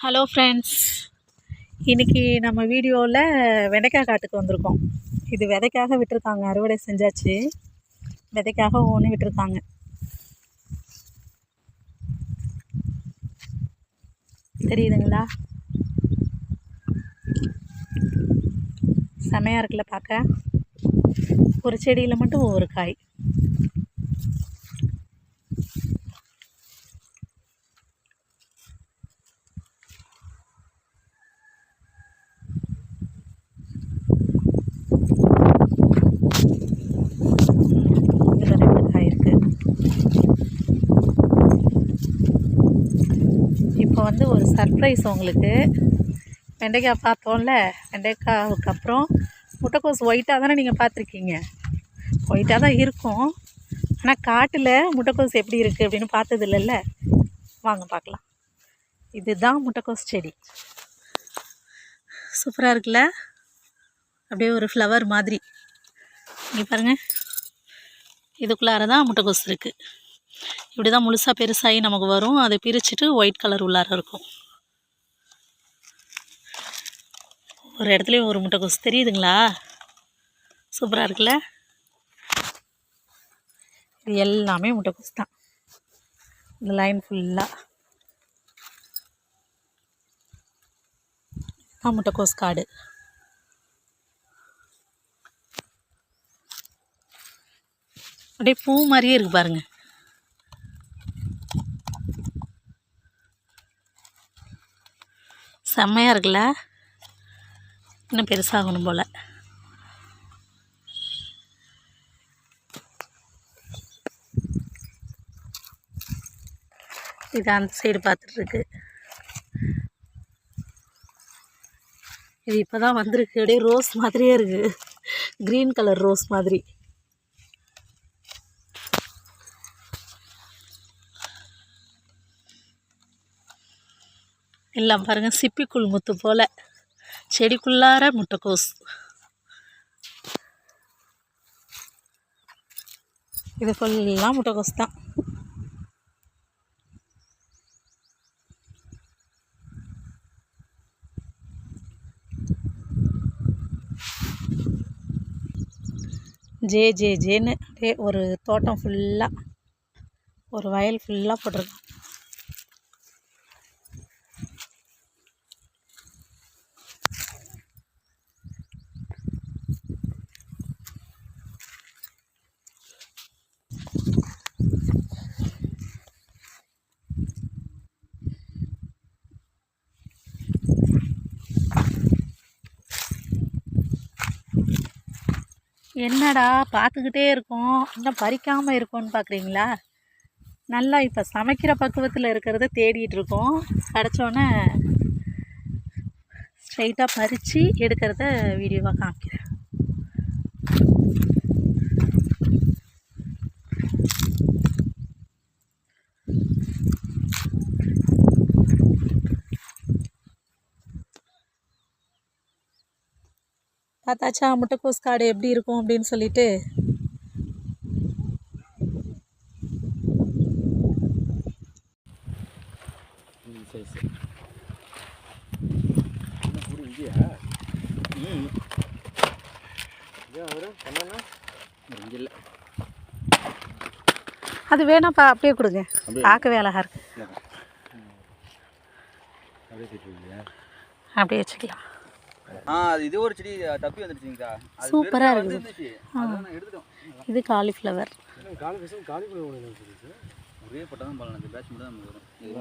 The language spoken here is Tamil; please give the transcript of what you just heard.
ஹலோ ஃப்ரெண்ட்ஸ் இன்றைக்கி நம்ம வீடியோவில் வெண்டைக்காய் காட்டுக்கு வந்திருக்கோம். இது விதைக்காக விட்டுருக்காங்க. அறுவடை செஞ்சாச்சு. விதைக்காக ஒன்று விட்டுருக்காங்க. தெரியுதுங்களா? செமையாக இருக்குல்ல பார்க்க. ஒரு செடியில் மட்டும் ஒவ்வொரு காய் இதில் ரெண்டு காய் இருக்கு இப்போ வந்து ஒரு சர்ப்ரைஸ் உங்களுக்கு. வெண்டைக்காய் பார்த்தோம்ல வெண்டைக்காவுக்கு அப்புறம் முட்டைக்கோஸ் ஒயிட்டாக தானே நீங்கள் பார்த்துருக்கீங்க. ஒயிட்டாக தான் இருக்கும். ஆனால் காட்டில் முட்டைக்கோஸ் எப்படி இருக்குது அப்படின்னு பார்த்தது இல்லைல்ல வாங்க பார்க்கலாம். இதுதான் முட்டைக்கோஸ் செடி. சூப்பராக இருக்குல்ல? அப்படியே ஒரு ஃப்ளவர் மாதிரி. இங்கே பாருங்கள் இதுக்குள்ளார தான் முட்டைக்கோஸ் இருக்குது இப்படி தான் முழுசாக பெருசாகி நமக்கு வரும். அதை பிரிச்சுட்டு ஒயிட் கலர் உள்ளார இருக்கும். ஒரு இடத்துலையும் ஒரு முட்டைக்கோஸ் தெரியுதுங்களா? சூப்பராக இருக்குல்ல? இது எல்லாமே முட்டைக்கோஸ் தான். இந்த லைன் ஃபுல்லாக தான் முட்டைக்கோஸ் காடு. அப்படியே பூ மாதிரியே இருக்கு பாருங்கள் செம்மையாக இருக்குல்ல? இன்னும் பெருசாகணும் போல். இது அந்த சைடு பார்த்துட்ருக்கு இது இப்போ தான் வந்திருக்கு. அப்படியே ரோஸ் மாதிரியே இருக்குது க்ரீன் கலர் ரோஸ் மாதிரி. எல்லாம் பாருங்கள் சிப்பிக்குள் முத்து போல். செடிக்குள்ளார முட்டைக்கோஸ். இது ஃபுல்லாக முட்டைக்கோஸ் தான். ஜே ஜே ஜேன்னு அப்படியே ஒரு தோட்டம் ஃபுல்லாக ஒரு வயல் ஃபுல்லாக போட்டிருக்கோம் என்னடா பார்த்துக்கிட்டே இருக்கோம்? இன்னும் பறிக்காமல் இருக்கோன்னு பார்க்குறீங்களா நல்லா இப்போ சமைக்கிற பக்குவத்தில் இருக்கிறத தேடிட்டு இருக்கோம். கிடச்சோன்னே ஸ்ட்ரைட்டாக பறித்து எடுக்கிறத வீடியோவாக காமிக்கிறேன். பார்த்தாச்சா முட்டைக்கோஸ் காடு எப்படி இருக்கும் அப்படின்னு சொல்லிட்டு. அது வேணாப்பா அப்படியே கொடுங்க? பார்க்கவே அழகா இருக்கு. அப்படியே வச்சுக்கலாம். ஆ அது இது ஒரு செடி தப்பி வந்துடுச்சுங்கக்கா அது சூப்பரா பெருசா இருக்குது. எடுத்துட்டோம். இது காலிஃப்ளவர். காலி பேசும் காலி கூட ஒன்று ஒரே பட்டம் தான் பலன் அந்த பேட்ச் மட்டும் தான் வரும். இது